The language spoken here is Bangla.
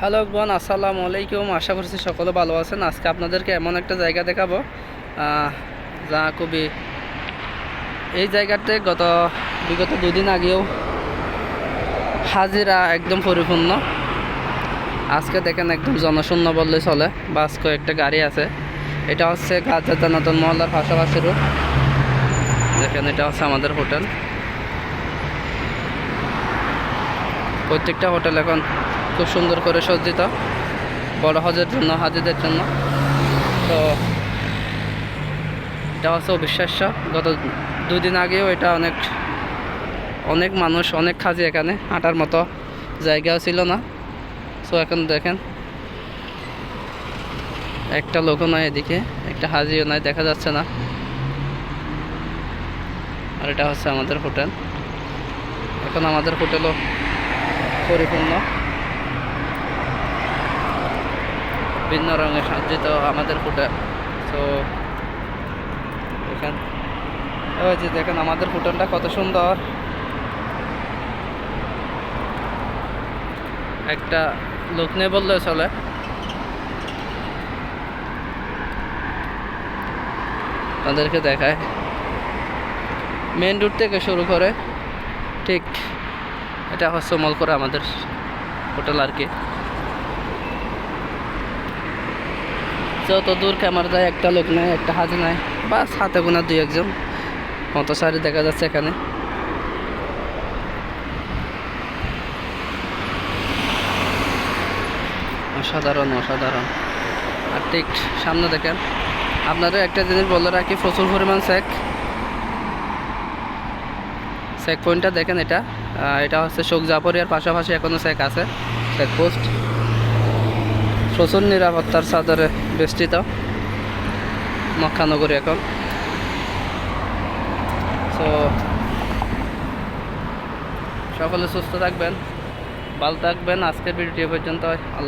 হ্যালো বোন আসসালামু আলাইকুম। আশা করছি সকলে ভালো আছেন। আজকে আপনাদেরকে এমন একটা জায়গা দেখাবো। যা খুবই এই জায়গাতে গত বিগত দুদিন আগেও হাজিরা একদম পরিপূর্ণ। আজকে দেখেন একদম জনশূন্য বললে চলে। বাস কয়েকটা গাড়ি আছে। এটা হচ্ছে গাজা জানাতন মহল্লার পাশাপাশি রোড দেখেন, এটা হচ্ছে আমাদের হোটেল। প্রত্যেকটা হোটেল এখন খুব সুন্দর করে সজ্জিত বড় হজের জন্য, হাজিদের জন্য। তো এটা হচ্ছে অবিশ্বাস্য। গত দুদিন আগেও এটা অনেক অনেক মানুষ, অনেক খাজি এখানে। হাঁটার মতো জায়গাও ছিল না। সো এখন দেখেন, একটা লোকও নয় এদিকে, একটা হাজিও নাই, দেখা যাচ্ছে না। আর এটা হচ্ছে আমাদের হোটেল। এখন আমাদের হোটেলও পরিপূর্ণ। ভিন্ন রঙে সজ্জিত আমাদের হোটেল। তো দেখেন ওই যে দেখেন আমাদের হোটেলটা কত সুন্দর। একটা লোক নেই বললে চলে। তাদেরকে দেখায়। মেন রুট থেকে শুরু করে ঠিক এটা হচ্ছে মল করে আমাদের হোটেল আর কি। যত দূর ক্যামেরা যায়, একটা লোক নাই, একটা হাজি নাই, বাস হাতে গোনা দুই একজন। মতো সারি দেখা যাচ্ছে এখানে। অসাধারণ অসাধারণ। আর ঠিক সামনে দেখেন আপনাদের একটা জিনিস বলে রাখি, প্রচুর পরিমাণ স্যাক চেক পয়েন্টটা দেখেন এটা। এটা হচ্ছে শোক জাপরিয়ার পাশাপাশি এখনও চেক আছে চেক পোস্ট প্রচুর নিরাপত্তার চাদরে বেষ্টিত মক্কানগরী এখন। তো সকলে সুস্থ থাকবেন, ভালো থাকবেন। আজকের ভিডিও পর্যন্ত